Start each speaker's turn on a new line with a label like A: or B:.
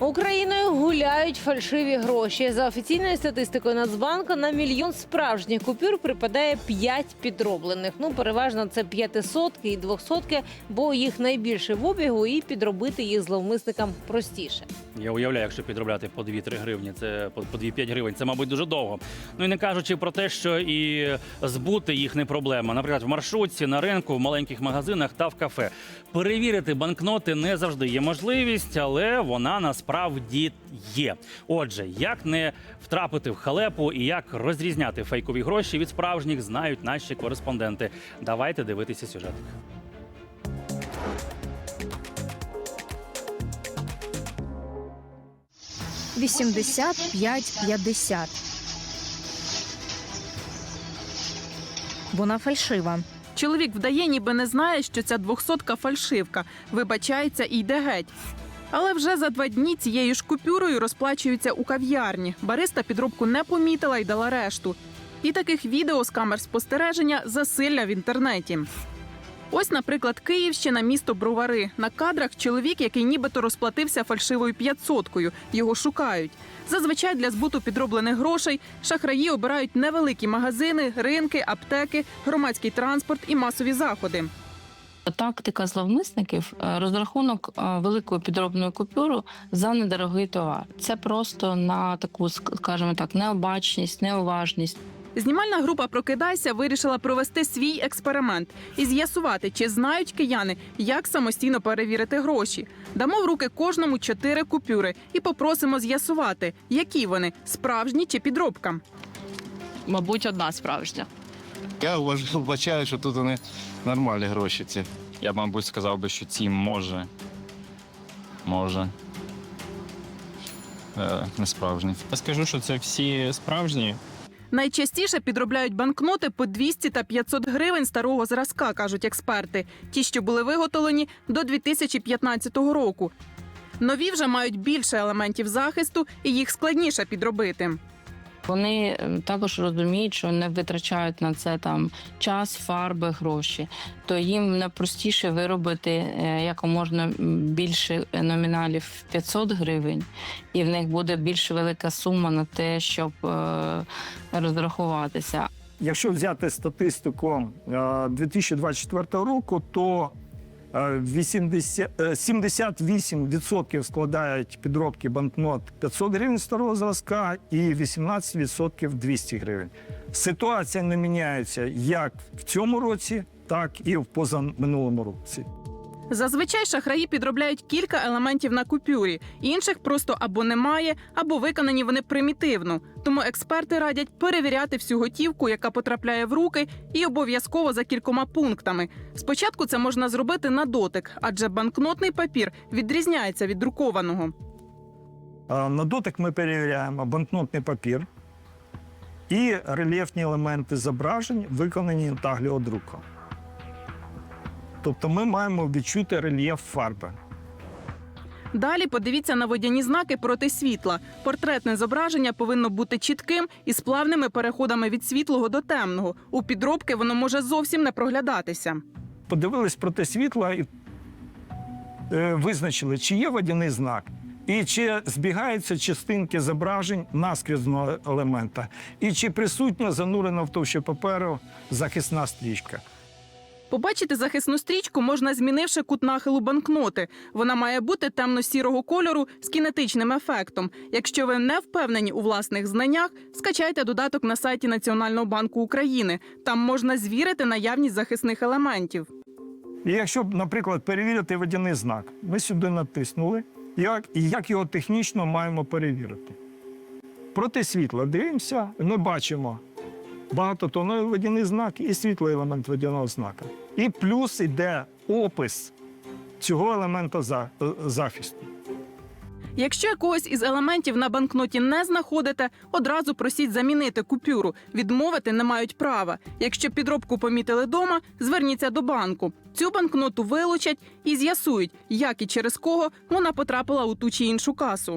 A: Україною гуляють фальшиві гроші. За офіційною статистикою Нацбанку на мільйон справжніх купюр припадає 5 підроблених. Ну, переважно це п'ятисотки і двохсотки, бо їх найбільше в обігу, і підробити їх зловмисникам простіше.
B: Я уявляю, якщо підробляти по 2-3 гривні, це по по 2-5 гривень, це, мабуть, дуже довго. Ну і не кажучи про те, що і збути їх не проблема. Наприклад, в маршрутці, на ринку, в маленьких магазинах та в кафе. Перевірити банкноти не завжди є можливість, але вона насправді є. Отже, як не втрапити в халепу і як розрізняти фейкові гроші від справжніх, знають наші кореспонденти. Давайте дивитися сюжет.
C: Вісімдесят п'ять п'ятдесят. Вона фальшива.
D: Чоловік вдає, ніби не знає, що ця двохсотка фальшивка, вибачається і йде геть. Але вже за два дні цією ж купюрою розплачуються у кав'ярні. Бариста підробку не помітила і дала решту. І таких відео з камер спостереження засилля в інтернеті. Ось, наприклад, Київщина, місто Бровари. На кадрах чоловік, який нібито розплатився фальшивою п'ятсоткою. Його шукають. Зазвичай для збуту підроблених грошей шахраї обирають невеликі магазини, ринки, аптеки, громадський транспорт і масові заходи.
E: Тактика зловмисників е, розрахунок е, великої підробної купюри за недорогий товар. Це просто на таку, скажімо так, необачність, неуважність.
D: Знімальна група Прокидайся вирішила провести свій експеримент і з'ясувати, чи знають кияни, як самостійно перевірити гроші. Дамо в руки кожному чотири купюри і попросимо з'ясувати, які вони справжні чи підробка.
F: мабуть, одна справжня.
G: Я вбачаю, що тут вони нормальні гроші ці.
H: Я б, мабуть, сказав би, що ці може. Може. Е, не справжні.
I: Я скажу, що це всі справжні.
D: Найчастіше підробляють банкноти по 200 та 500 гривень старого зразка, кажуть експерти. Ті, що були виготовлені до 2015 року. Нові вже мають більше елементів захисту і їх складніше підробити.
E: Вони е, також розуміють, що не витрачають на це там час, фарби, гроші. То їм найпростіше виробити е, якомога більше номіналів 500 гривень, і в них буде більш велика сума на те, щоб е, розрахуватися.
J: Якщо взяти статистику е, 2024 року, то е, 80, е, 78% складають підробки банкнот 500 гривень старого зразка і 18% 200 гривень. Ситуація не міняється як в цьому році, так і в позаминулому році.
D: Зазвичай шахраї підробляють кілька елементів на купюрі, інших просто або немає, або виконані вони примітивно. Тому експерти радять перевіряти всю готівку, яка потрапляє в руки, і обов'язково за кількома пунктами. Спочатку це можна зробити на дотик, адже банкнотний папір відрізняється від друкованого.
J: Е, На дотик ми перевіряємо банкнотний папір і рельєфні елементи зображень, виконані тагліодруком. Тобто ми маємо відчути рельєф фарби.
D: Далі подивіться на водяні знаки проти світла. Портретне зображення повинно бути чітким і з плавними переходами від світлого до темного. У підробки воно може зовсім не проглядатися.
J: Подивились проти світла і е, визначили, чи є водяний знак, і чи збігаються частинки зображень наскрізного елемента, і чи присутня занурена в товщу паперу захисна стрічка.
D: Побачити захисну стрічку можна, змінивши кут нахилу банкноти. Вона має бути темно-сірого кольору з кінетичним ефектом. Якщо ви не впевнені у власних знаннях, скачайте додаток на сайті Національного банку України. Там можна звірити наявність захисних елементів.
J: І якщо, наприклад, перевірити водяний знак, ми сюди натиснули, як, і як його технічно маємо перевірити. Проти світла дивимося, ми бачимо багатотонний водяний знак і світлий елемент водяного знака. І плюс йде опис цього елемента е, захисту.
D: Якщо якогось із елементів на банкноті не знаходите, одразу просіть замінити купюру. Відмовити не мають права. Якщо підробку помітили дома, зверніться до банку. Цю банкноту вилучать і з'ясують, як і через кого вона потрапила у ту чи іншу касу.